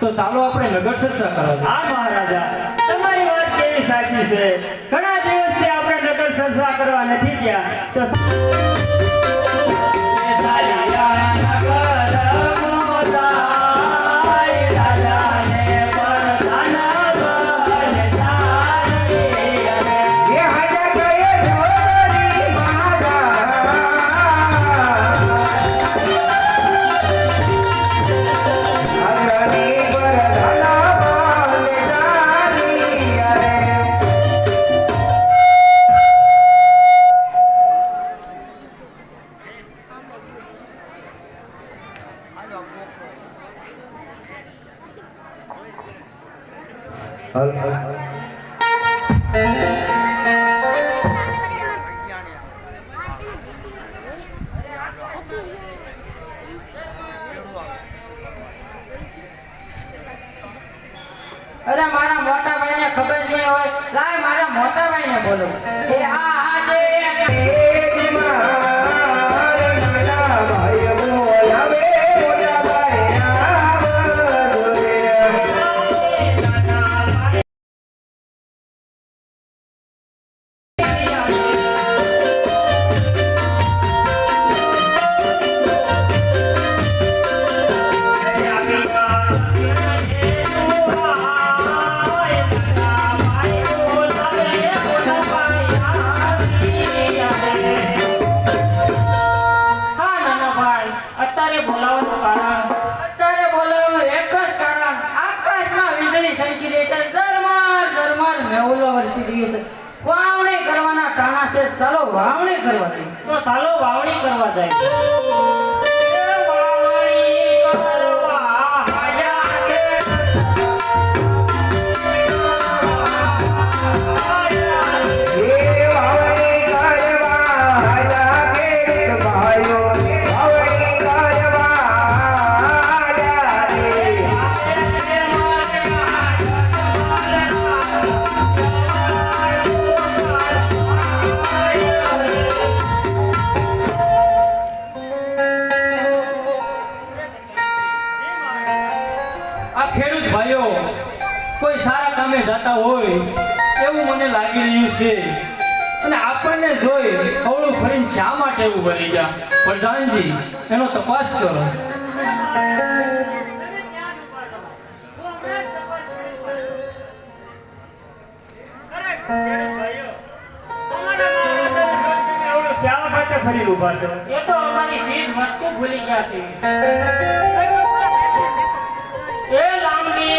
તો ચાલો આપણે નગર ચર્ચા કરવા. હા, મહારાજા. તમારી વાત કેવી સાચી છે? ઘણા દિવસથી આપણે નગર ચર્ચા કરવા નથી ગયા. તો હલ અરે મારા મોટા ભાઈને ખબર નહીં હોય. લાય મારા મોટા ભાઈને બોલો. એ આ આ જે અત્યારે બોલાવવાનું કારણ અત્યારે બોલાવવાનું એક જ કારણ આકાશમાં વીજળી સરકી રહી છે ઝરમર ઝરમર મેહુલો વરસી રહ્યો છે વાવણી કરવાના ટાણા છે ચાલો વાવણી કરવા દે તો સાલો વાવણી કરવા જાય છે. અને આપણને જોઈ અવળું ફરીને શા માટે એવું બની ગયા? પ્રધાનજી, એનો તપાસ કરો. માટે ફરી એ તો અમારી ચીજ વસ્તુ ભૂલી ગયા છે. એ લાંબી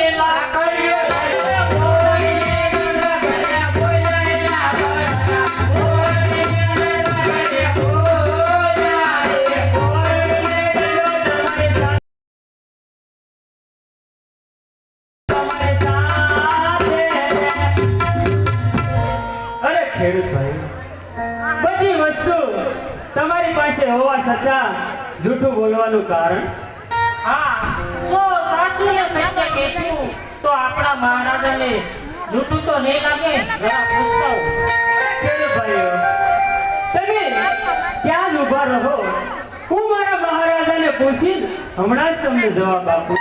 પાસે જૂઠું બોલવાનું કારણ? હા જો સાસુને સત્ય કહેશું તો આપણા મહારાજાને જૂઠું તો નહીં લાગે જરા પૂછતો. ખેડૂત ભાઈઓ? તમે ક્યાં જ ઊભા રહો? હું મારા મહારાજાને પૂછીશ હમણાં જ તમને જવાબ આપું.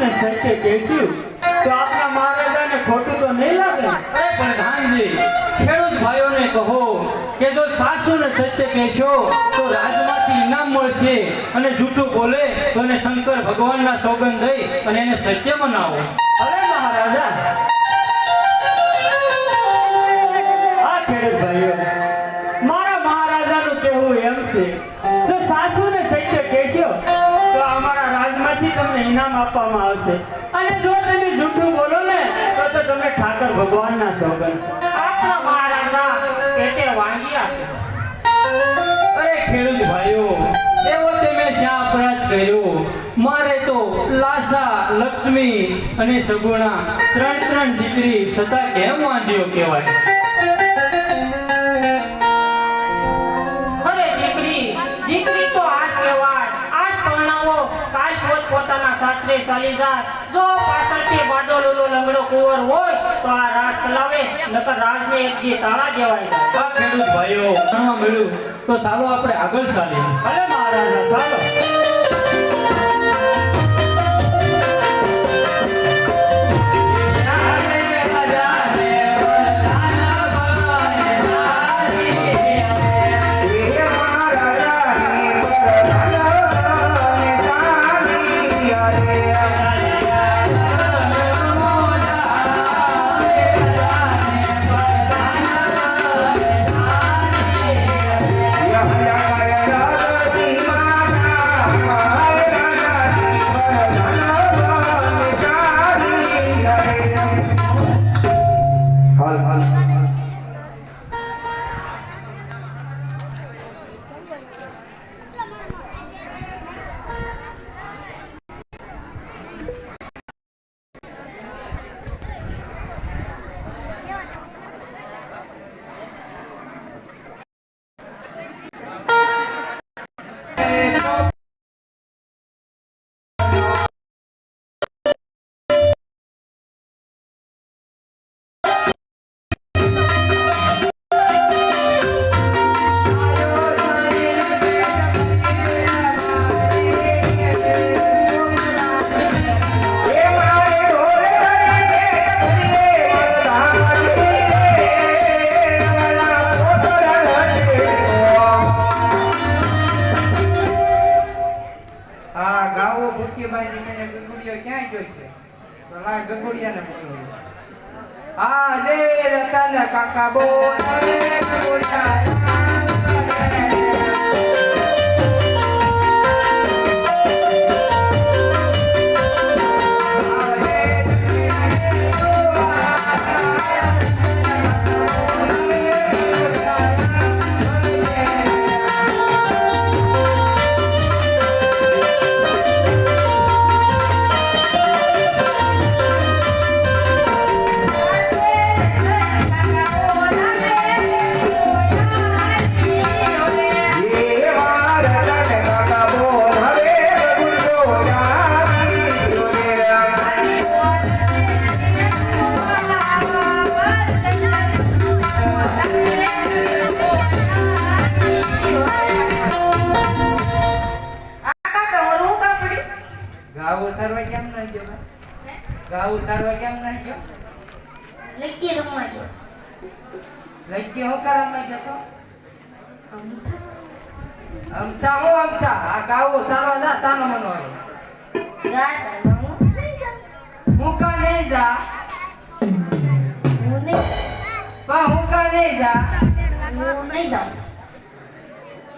સાસુને સત્ય કહેશું તો આપના મહારાજાને ખોટું તો નહીં લાગે? અરે પ્રધાનજી ખેડૂત ભાઈઓને કહો કે જો સાસુને સત્ય કહેશો તો રાજમાંથી ઇનામ મળશે અને જૂઠું બોલે તો એને શંકર ભગવાનના સોગંદ દઈ અને એને સત્ય મનાવો. અરે મહારાજા આ ખેડૂત ભાઈઓ આવશે અને જો તમે જૂઠું બોલો ને તો તો તમે ઠાકર ભગવાનના સોગન છો. આપણા મહારાજા પેટે વાંગિયા છે. અરે ખેડૂત ભાઈઓ એવો તમે શા અપરાધ કર્યો? મારે તો લાસા લક્ષ્મી અને સગુણા ત્રણ ત્રણ દીકરી છતાં કેમ વાંધ્યો કહેવાય? ચાલી જાય. જો પાછળથી લૂલો લંગડો કુંવર હોય તો આ રાજ ચલાવે નકર રાજને એક દી તાળા દેવાય જાય. ખેડૂત ભાઈઓ જાણવા મળ્યું તો ચાલો આપણે આગળ ચાલીએ. અરે મહારાજા ચાલો. સાની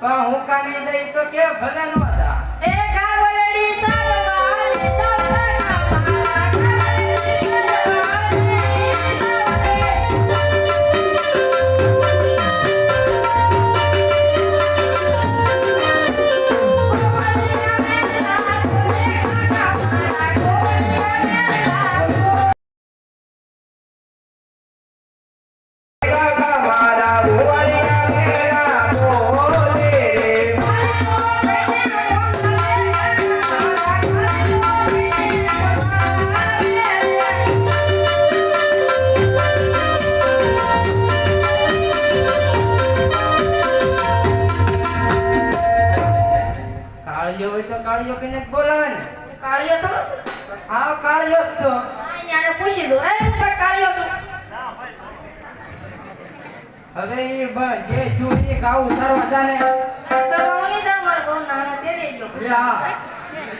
કા હું કાની દઈ તો કે ભલે નો જા. કાકા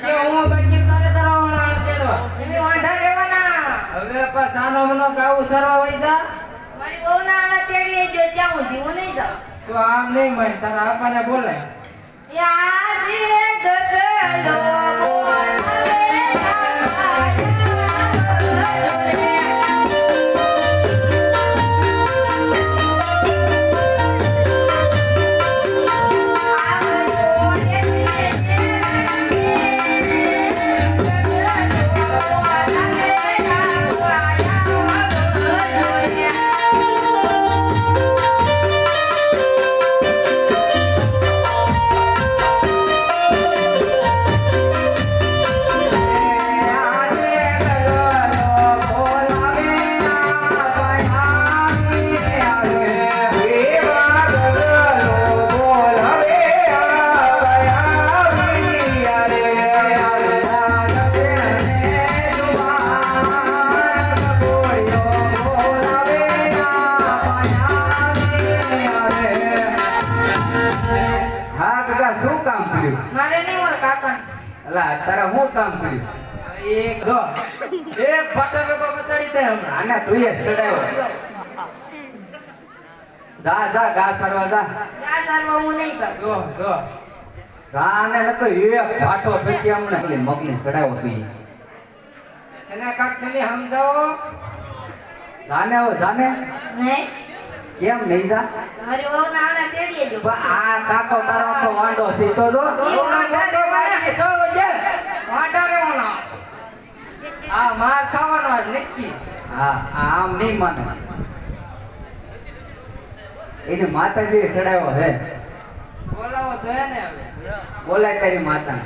જે હું બાકી તારે તરાવણા તેડવા. એમી વાંઢા રહેવાના. હવે પા સાનો મનો ગાવું સારવા વઈ જા મારી બહુ નાના તેડી ગયો ત્યાં હું નહીં જાઉં. તો આમ નહીં માન તારા આપાને બોલાય. યાજી ગગલો. અલા તારા શું કામ કર્યું? એક જો. એક ફાટા મચાડી દે હમણાં. આને તું એ ચડાવ્યો જા જા ગા સરવા જા. સારવા હું નહીં કરું. જો જો. જા ને નતો એક ફાટો ફેંકી હમણાં. એટલે મગને ચડાવ્યો તું. એને કાક તમે સમજાવો? જાને હો જાને. નહીં. કેમ નહીં જા? મારી વહુ ના તેડીએ જો આ કાકો તારો આખો વાંડો સીતો જો. વાંઢો રહેવો ના. આ માર ખાવાનો આજ નક્કી. હા. આમ નહીં માને. એને માતાજી ચડાવ્યો હે. બોલાવો તો એને હવે. બોલાય તારી માતા.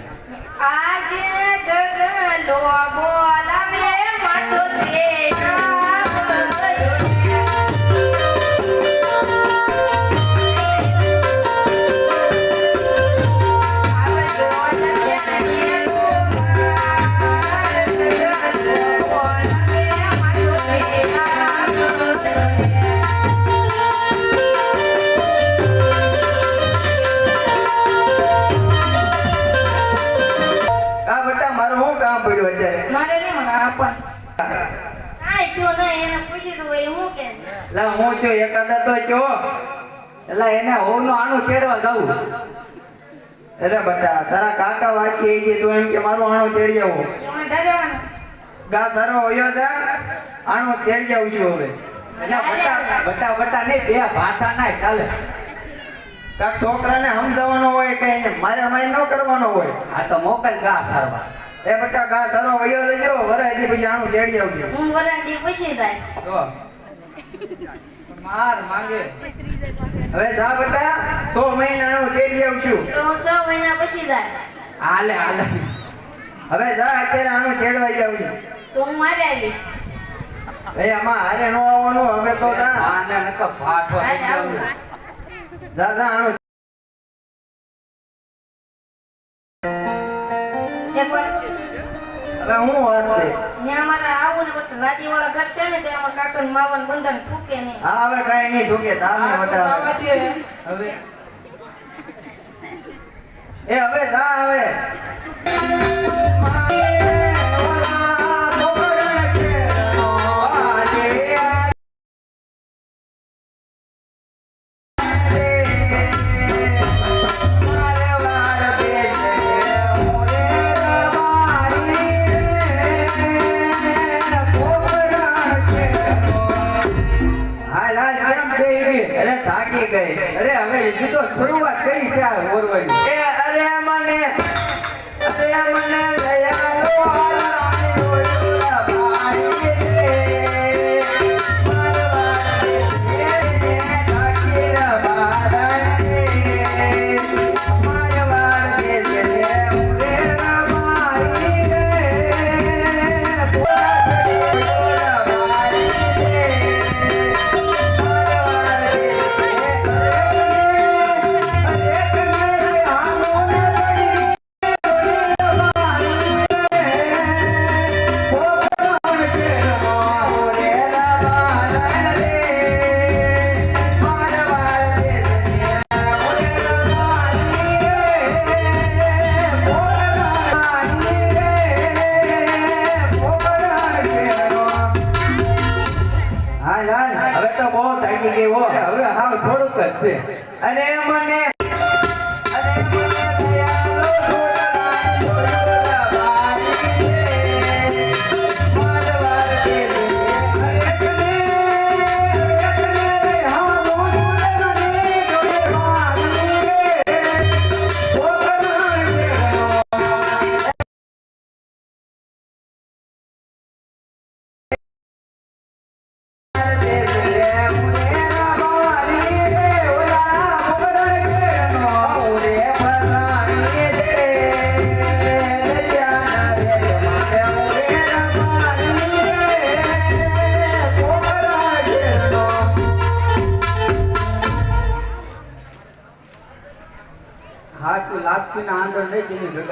આજે ગગલો બોલાવે માતો સે લા હું જો એકાદા તો જો એટલે એને હોવનું આણું તેડવા જવું અરે બટા તારા કાકા વાંચી આવી ગઈ તું એમ કે મારું આણો તેડી આવો. ગા સારો હોયો છે આણો તેડી આવું છું હવે. એટલે બટા બટા બટા નહીં બે ભાટા ના ચાલે. કાક છોકરાને સમજાવવાનો હોય કે એને મારે માય ન કરવાનો હોય? આ તો મોકલ ગા સારવા. એ બેટા ગા સારો હોયો લેજો વરાજી પછી આણું તેડી આવજો. હું વરાજી પૂછી જાય. જો. માર માંગે. હવે જા બેટા સો મહિના તેડી આવું છું. તો હું છ મહિના પછી જાય. હાલે હાલે. હવે જા અત્યારે આણું તેડવા જાવજો તો હું મારે આવીશ. એ આમાં હારે નો આવવાનું હવે તો જા. આને નકો ભાઠો જા જા આણું એક વાર. હવે હું વાત છે? ત્યાં મારે આવું ને પછી લાદી વાળા ઘર છે ને ત્યાં અમારા કાકા માવન બંધન ફૂકે નહીં. હા હવે કઈ નહીં તું કે તાર ને વટા હવે. એ હવે જા હવે.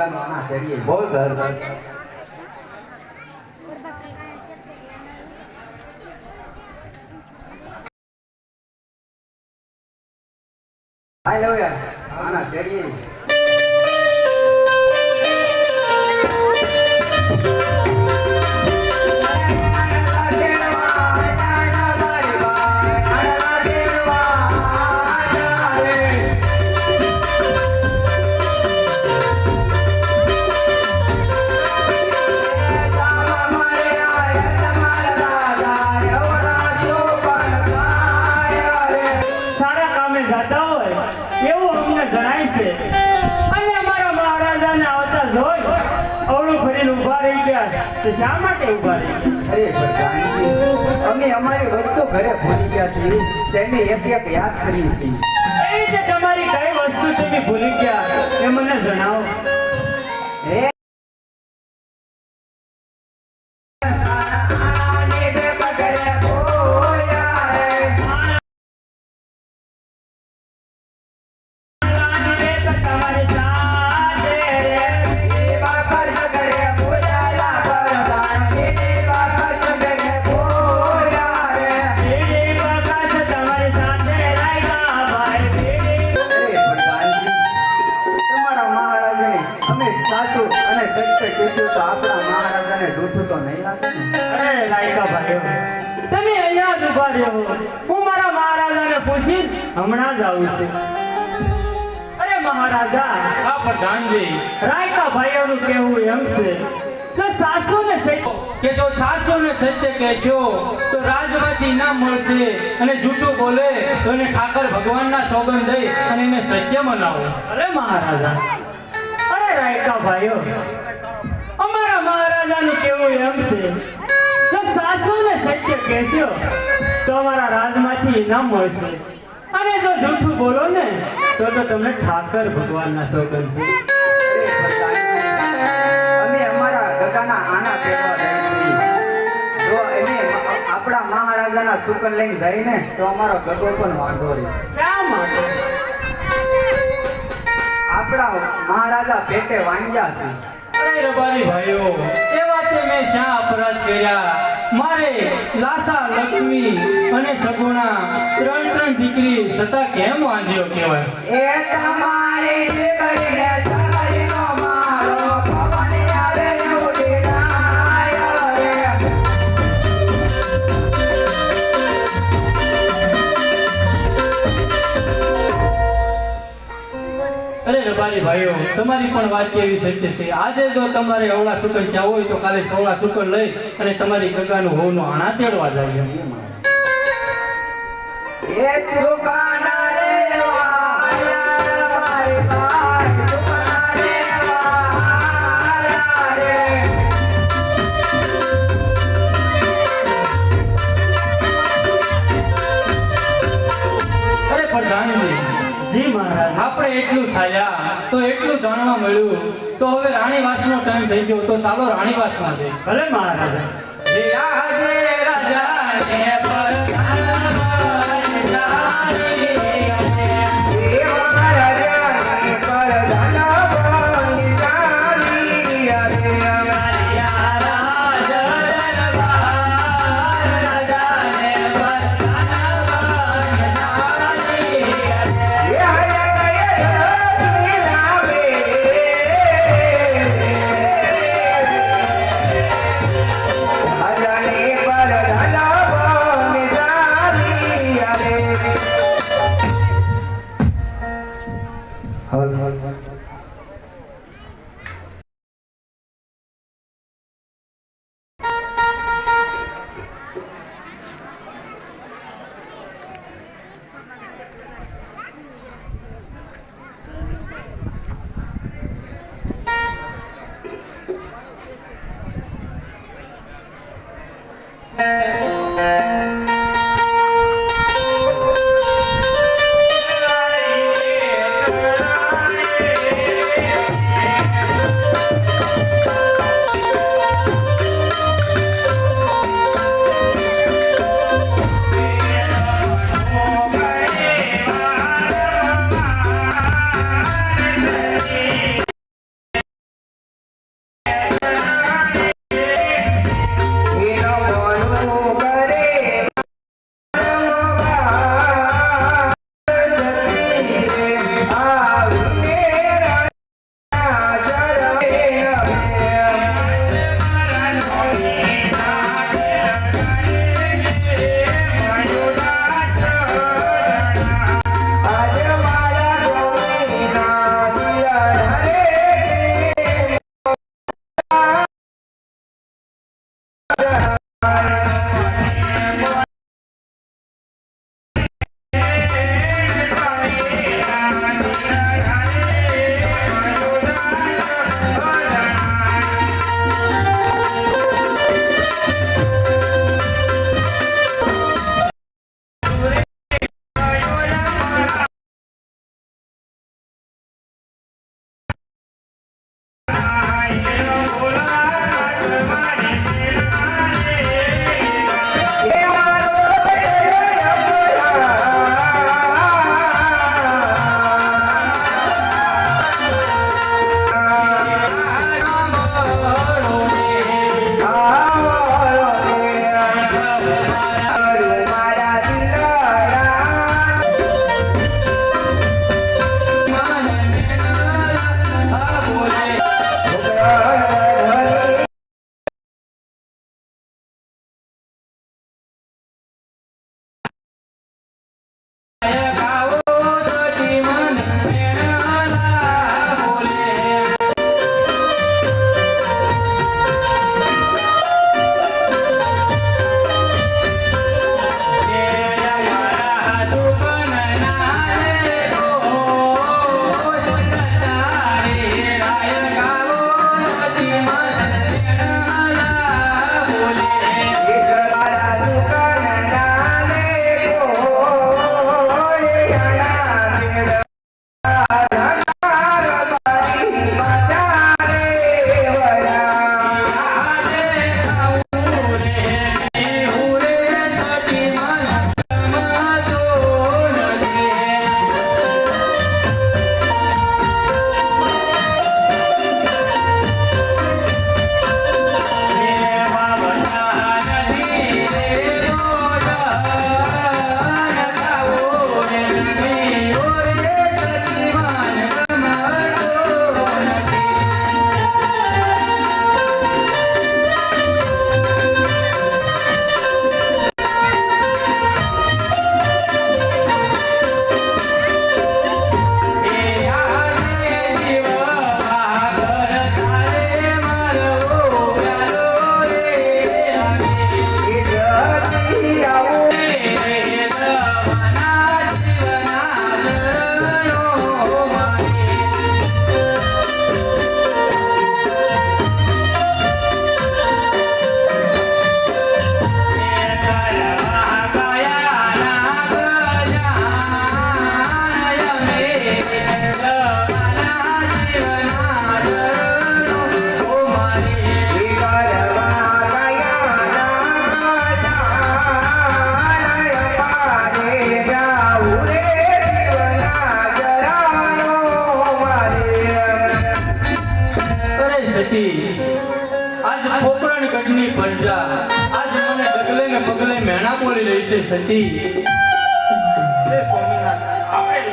જગાનો આના ધરીએ બહુ સરસ. હાલ યાર આના કરીએ શા માટે ઊભા રહી અરે ભગવાનજી અમે અમારી વસ્તુ ઘરે ભૂલી ગયા છીએ. તેને એક એક યાદ કરી છે એ રીતે તમારી કઈ વસ્તુ તમે ભૂલી ગયા? એ મને જણાવો. અને કહીશું તો આપણા મહારાજાને જૂઠું તો નહીં લાગે અરે લાયકા ભાઈઓ તમે અહીંયા જ ઊભા રહ્યો હું. મારા મહારાજાને પૂછીશ હમણાં જ આવું છું. અરે મહારાજા આ પ્રધાનજી રાયકા ભાઈઓનું કહેવું એમ છે કે સાસુ ને કે જો સાસુ સત્ય કહેશો તો રાજમાંથી ઇનામ મળશે અને જૂઠું બોલે તો એને ઠાકર ભગવાનના સોગંદ દઈ અને એને સત્ય મનાવો. અરે મહારાજા રાયકા ભાઈઓ અમારા મહારાજાનું કેવું એમ છે જો સાસુ ને સત્ય કહેશો તો અમારા રાજમાંથી ઇનામ મળશે. અને જો જૂઠું બોલો ને તો તો તમે ઠાકર ભગવાનના સોગંદ છે. અમે અમારા ગગાના આના કહેવા જાય જો એને આપણા મહારાજાના સુકન લઈને જઈને તો અમારો ગગો પણ વાંધો રહે શા માટે? આપણા મહારાજા પેટે વાંગ્યા છે. અરે રબારી ભાઈઓ એ વાતે મેં શા અપરાધ કર્યા? મારે લાસા લક્ષ્મી અને સગુણા ત્રણ ત્રણ દીકરી છતાં કેમ વાંધ્યો કહેવાય? એ તમારી અરે ભાઈઓ તમારી પણ વાત કેવી સત્ય છે. આજે જો તમારે અવળા સુકન ત્યાં હોય તો કાલે સવળા સુકન લઈ અને તમારી ગગાનું હોવનું હણા તેડવા જાય એ મળ્યું તો હવે રાણીવાસનો ટાઈમ થઈ ગયો તો ચાલો રાણીવાસમાં છે. ભલે મહારાજા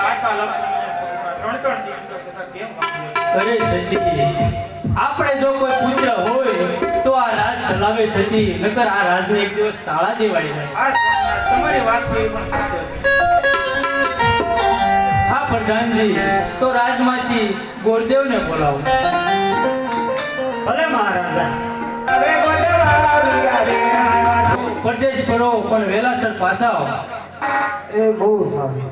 લાસા લક્ષ્મણ ત્રણ કેમ અરે સતી આપણે જો કોઈ પુત્ર હોય તો આ રાજ ચલાવે સતી નકર આ રાજને એક દિવસ તાળા દેવાય જાય તમારી વાત કેવી પણ સત્ય છે હા પ્રધાનજી તો રાજમાંથી ગોરદેવને બોલાવો. ભલે મહારાજા. પરદેશ કરો પણ વેલાસર પાછા આવો એ બહુ સારું.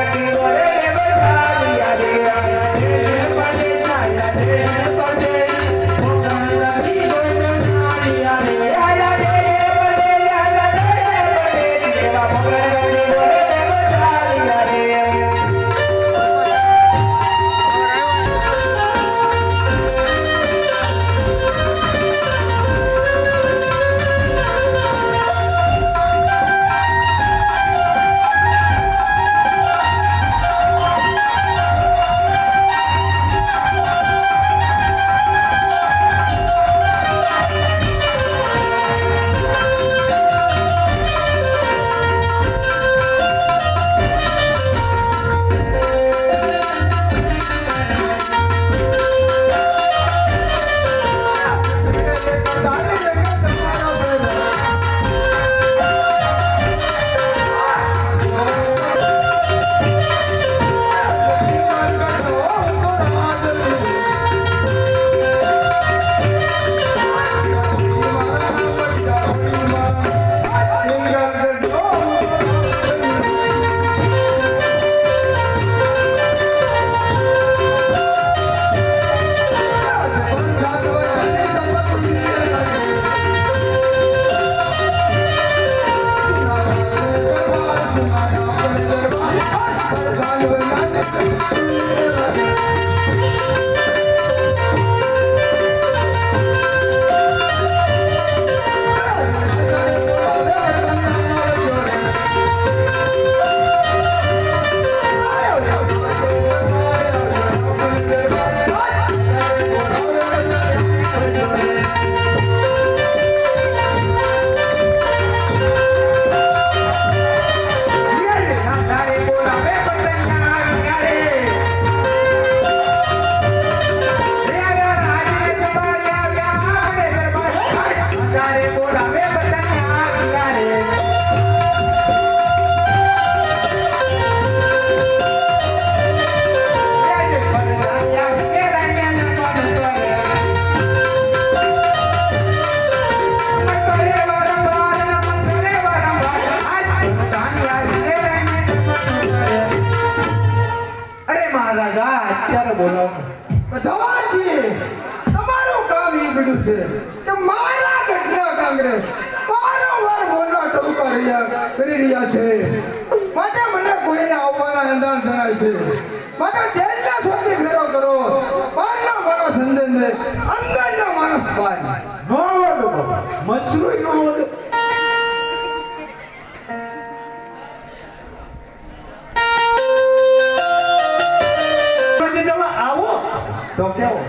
તો કેવો?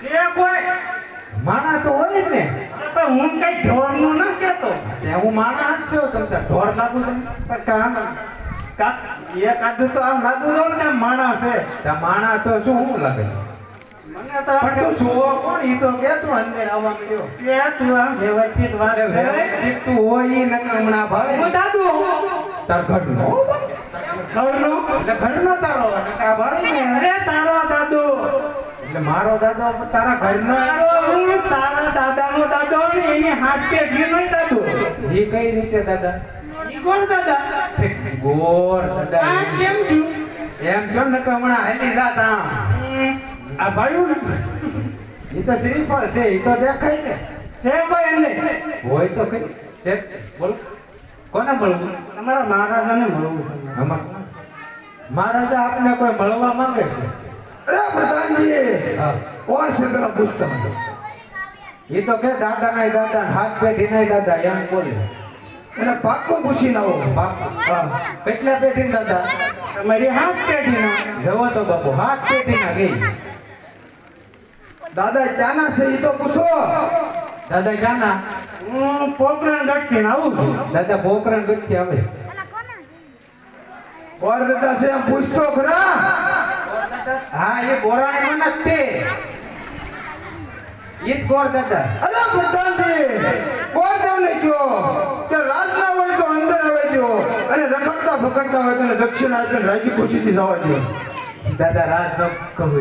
છે કોઈ માણા તો હોય જ ને. પણ હું કઈ ઢોરનું ના કેતો તે હું માણા જ છું તમને ઢોર લાગુ તમને કામ કા એ કાદું તો આમ લાગુ જો ને માણા માણસ છે? ત્યાં માણા તો શું હું લાગે? મને તો પણ તું કોણ ઈ તો કે તું અંદર આવવા મળ્યો કે તું આમ વ્યવસ્થિત વાત કરે. વ્યવસ્થિત તું હોય ઈ હમણાં ભાવે. હું દાદુ તાર ઘરનો ઘરનો? એટલે ઘરનો તારો નકા ભાળી ને અરે તારો દાદો. એટલે મારો દાદો તારા ઘરનો? તારો હું તારા દાદાનો દાદો ને એની હાથ કે નો દાદો. એ કઈ રીતે દાદા? કોણ દાદા. ગોળ દાદા. આ કેમ છું એમ કેમ ને હમણાં હાલી જાત આ ભાયું ને એ તો શ્રીફળ છે એ તો દેખાય ને. છે ભાઈ એને હોય તો કઈ. બોલ. કોને મળવું? તમારા મહારાજાને મળવું અમાર મહારાજા આપને કોઈ મળવા માંગે છે? અરે પ્રધાનજી હા. કોણ છે પેલા પુસ્તક? એ તો કે દાદા ના દાદા હાથ પેઢી ના દાદા એમ બોલે. એને પાક્કો પૂછીને આવો હા. કેટલા પેઢી દાદા? તમારી હાથ પેઢીનો. જવો તો બાપુ હાથ પેઢી ના ગઈ દાદા ક્યાંના છે એ તો પૂછો. દાદા ચાના હું પોકરણ ગઢથી ને આવું છું. દાદા પોકરણ ગઢથી આવે. કોર દાદા છે એમ હા, એ બોરાણી મને તે કોર જ ગોળ દાદા અરે પ્રધાનજી કોણ તમને કયો તે રાજના હોય તો અંદર આવે જો અને રખડતા ફકડતા હોય તો દક્ષિણ રાજ્ય રાજી ખુશીથી જવા જો દાદા રાજ ન કહું